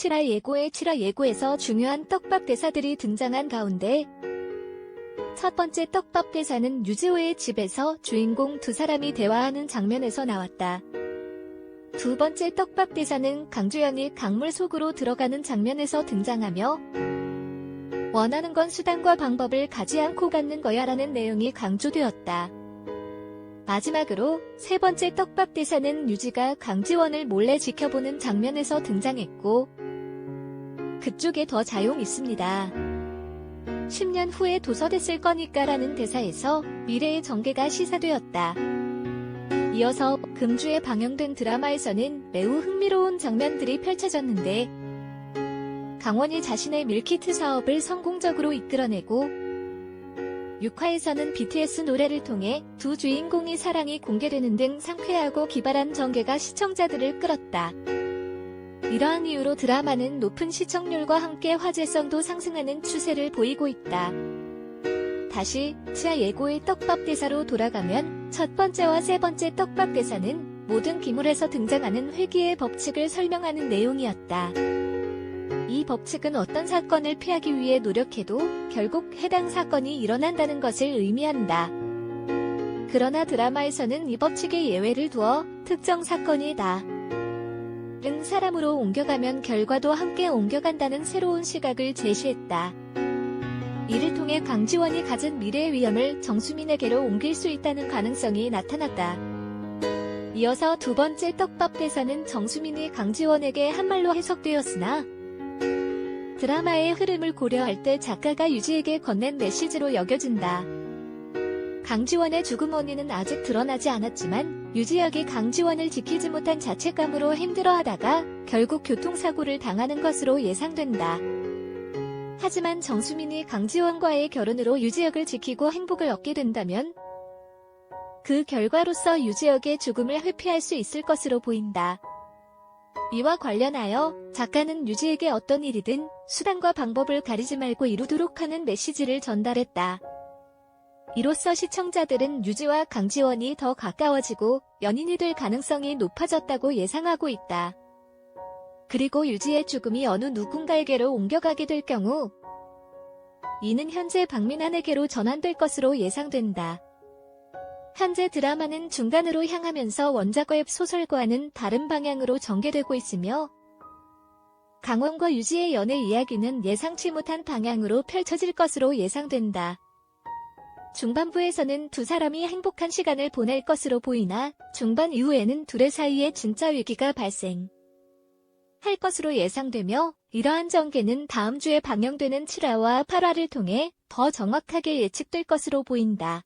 7화 예고의 7화 예고에서 중요한 떡밥 대사들이 등장한 가운데 첫 번째 떡밥 대사는 유지호의 집에서 주인공 두 사람이 대화하는 장면에서 나왔다. 두 번째 떡밥 대사는 강주연이 강물 속으로 들어가는 장면에서 등장하며 원하는 건 수단과 방법을 가지 않고 갖는 거야 라는 내용이 강조되었다. 마지막으로 세 번째 떡밥 대사는 유지가 강지원을 몰래 지켜보는 장면에서 등장했고 그쪽에 더 자용 있습니다. 10년 후에 도서됐을 거니까라는 대사에서 미래의 전개가 시사되었다. 이어서 금주에 방영된 드라마에서는 매우 흥미로운 장면들이 펼쳐졌는데 강원이 자신의 밀키트 사업을 성공적으로 이끌어내고 6화에서는 BTS 노래를 통해 두 주인공의 사랑이 공개되는 등 상쾌하고 기발한 전개가 시청자들을 끌었다. 이러한 이유로 드라마는 높은 시청률과 함께 화제성도 상승하는 추세를 보이고 있다. 다시 치아 예고의 떡밥 대사로 돌아가면 첫 번째와 세 번째 떡밥 대사는 모든 기물에서 등장하는 회귀의 법칙을 설명하는 내용이었다. 이 법칙은 어떤 사건을 피하기 위해 노력해도 결국 해당 사건이 일어난다는 것을 의미한다. 그러나 드라마에서는 이 법칙에 예외를 두어 특정 사건이 다 른 사람으로 옮겨가면 결과도 함께 옮겨간다는 새로운 시각을 제시했다. 이를 통해 강지원이 가진 미래의 위험을 정수민에게로 옮길 수 있다는 가능성이 나타났다. 이어서 두 번째 떡밥 대사는 정수민이 강지원에게 한 말로 해석되었으나 드라마의 흐름을 고려할 때 작가가 유지에게 건넨 메시지로 여겨진다. 강지원의 죽음 원인은 아직 드러나지 않았지만 유지혁이 강지원을 지키지 못한 자책감으로 힘들어하다가 결국 교통사고를 당하는 것으로 예상된다. 하지만 정수민이 강지원과의 결혼으로 유지혁을 지키고 행복을 얻게 된다면 그 결과로서 유지혁의 죽음을 회피할 수 있을 것으로 보인다. 이와 관련하여 작가는 유지에게 어떤 일이든 수단과 방법을 가리지 말고 이루도록 하는 메시지를 전달했다. 이로써 시청자들은 유지와 강지원이 더 가까워지고 연인이 될 가능성이 높아졌다고 예상하고 있다. 그리고 유지의 죽음이 어느 누군가에게로 옮겨가게 될 경우 이는 현재 박민환에게로 전환될 것으로 예상된다. 현재 드라마는 중간으로 향하면서 원작의 소설과는 다른 방향으로 전개되고 있으며 강원과 유지의 연애 이야기는 예상치 못한 방향으로 펼쳐질 것으로 예상된다. 중반부에서는 두 사람이 행복한 시간을 보낼 것으로 보이나 중반 이후에는 둘의 사이에 진짜 위기가 발생. 할 것으로 예상되며 이러한 전개는 다음 주에 방영되는 7화와 8화를 통해 더 정확하게 예측될 것으로 보인다.